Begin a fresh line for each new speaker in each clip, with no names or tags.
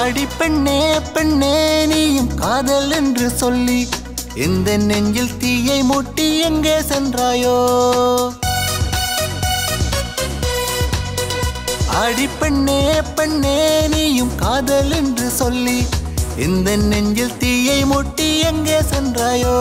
ஆடி பெண்ணே பெண்ணே நீயும் காதல் என்று சொல்லி எந்த நெஞ்சில் தீயை மூட்டி எங்கே சென்றாயோ? ஆடி பெண்ணே பெண்ணே நீயும் காதல் என்று சொல்லி எந்த நெஞ்சில் தீயை மூட்டி எங்கே சென்றாயோ?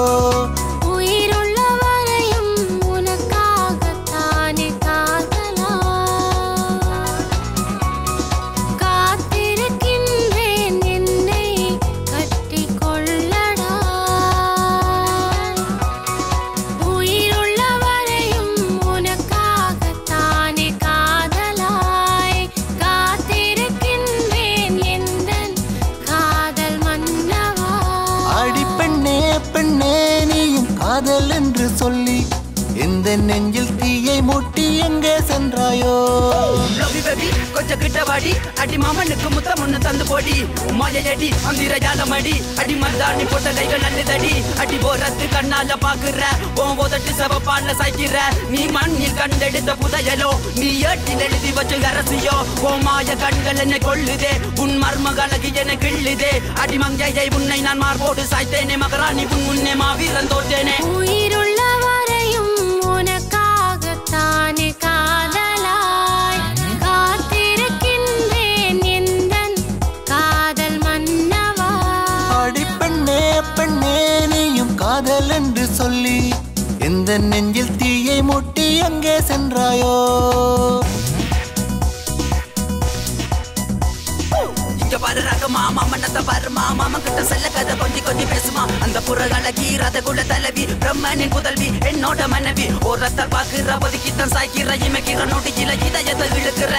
காதல்
என்று சொல்லி இந்த நெஞ்சில் தீயை மூட்டி எங்கே சென்றாயோ?
லவ்வி பேபி கொஞ்சம் கிட்ட வாடி. அடி மாமனுக்கு முத்தம் ஒண்ணு தந்து போடி. மாயடி அந்திர ஜாலமடி அடி. மருதாணி போட்ட கைகள் நல்லதடி அடி போறது கண்ணால பாக்குற உன் உதட்டு செவப்பால சாய்க்கிற. நீ மண்ணில் கண்டெடுத்த புதையலோ நீ ஏட்டில் எழுதி வச்சு அரசியோ ஓ மாய கண்கள் என்னை கொள்ளுதே உன் மர்ம கலகி என்னை கிள்ளுதே. அடி மங்கையை உன்னை நான் மார்போடு சாய்த்தேனே மகராணி உன் முன்னே மாவீரன் தோற்றேனே.
பெண்ணே பெண்ணே நீயும் காதல் என்று சொல்லி எந்த நெஞ்சில் தீயை மூட்டி எங்கே சென்றாயோ?
இங்க பாரு ரகமா மாமனத்தை பாரு மாமா கிட்ட செல்ல கதை கொஞ்சி கொஞ்சி பேசுமா. அந்த புறகால கீரத குல தலைவி பிரம்மனின் புதல்வி என்னோட மனைவி. ஓரத்தால் பாக்குற ஒதுக்கித்தான் சாய்க்கிற இமைக்கிற நோட்டிக்கில இதயத்தை இழுக்கிற.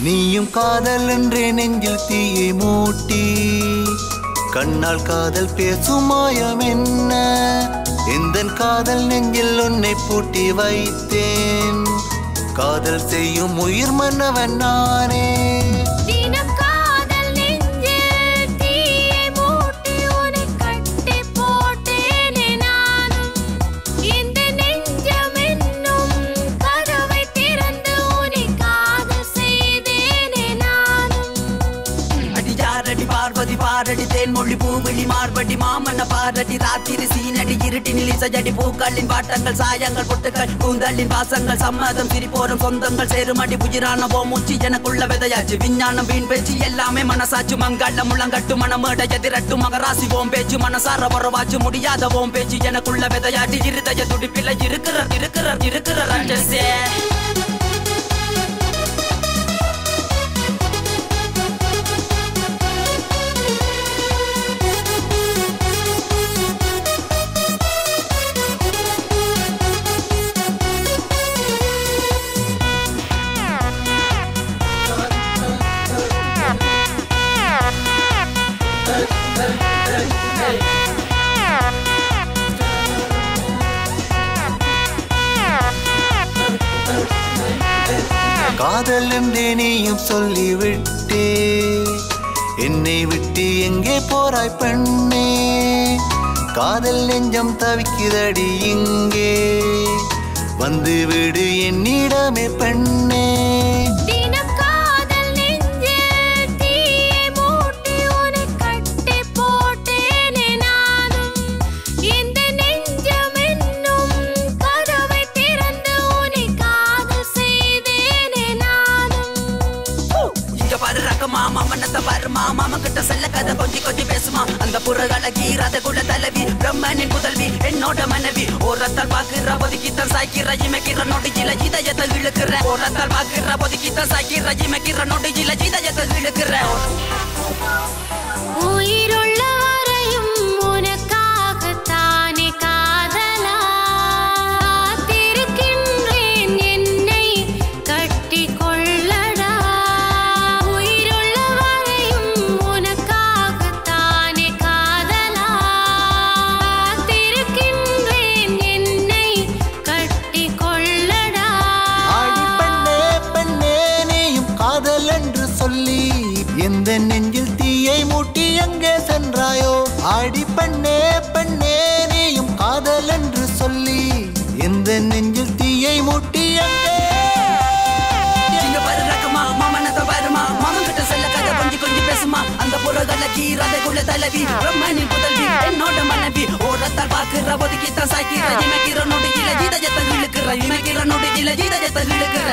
நீயும் காதல் என்றே நெஞ்சில் தீயை மூட்டி கண்ணால் காதல் பேசும் மாயம் என்ன? எந்த காதல் நெஞ்சில் உன்னை பூட்டி வைத்தேன்? காதல் செய்யும் உயிர் மன்னவன் நானே.
தேன்மொழி பூவிழி மார்படி மாமன்ன பாரடி ராத்திரி சீனடி இருட்டினில் இசையடி பூக்களின் வாட்டங்கள் சாயங்கள் பொட்டுக்கள் கூந்தலின் வாசங்கள் சம்மதம் சிரிப்போரும் சொந்தங்கள் சேருமடி புயிரான ஓ மூச்சு எனக்குள்ள விதையாச்சு விஞ்ஞானம் வீண் பேச்சு எல்லாமே மனசாச்சு மங்கள முழங்கட்டு மனமேட எதிரட்டு மகராசி ஓம் பேச்சு மனசார வரவாச்சு முடியாத ஓம் பேச்சு எனக்குள்ள விதையாச்சு இருதய துடிப்பில இருக்கிற இருக்கிற இருக்கிற ரஞ்சசே
காதல் என்றே நீயும் சொல்லிவிட்டே. என்னை விட்டு எங்கே போறாய் பெண்ணே? காதல் நெஞ்சம் தவிக்குதடி இங்கே. வந்து விடு என்னிடமே பெண்ணே.
மாமா கிட்ட செல்ல கதை கொஞ்சி கொஞ்சி பேசுமா? அந்த புறகால கீராத குல தலைவி பிரம்மனின் புதல்வி என்னோட மனைவி. ஓரத்தால் பாக்குற ஒதுக்கித்தான் சாய்க்கிற இமைக்கிற நொடியில இதயத்தை இழுக்கிற. ஓரத்தால் பாக்குற ஒதுக்கித்தான் சாய்க்கிற இமைக்கிற நொடியில இதயத்தை இழுக்கிற.
எந்த நெஞ்சில் தீயை மூட்டி எங்கே சென்றாயோ? ஆடி பெண்ணே பெண்ணே நீயும் காதல் என்று சொல்லி எந்த நெஞ்சில் தீயை மூட்டி எங்கே?
இங்க பாரு ரக்கமா மாமனத்தை பாருமா. மாமன் கிட்ட தலைவி பிரம்மனின் புதல்வி என்னோட மனைவி. ஓரத்தால் ஒதுக்கித்தான் சாய்க்கிற இமைக்கிற நோடு இல ஜீதஜத்தை இழுக்கிற இமைக்கிற இழுக்கிற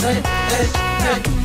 Hey, hey,
hey.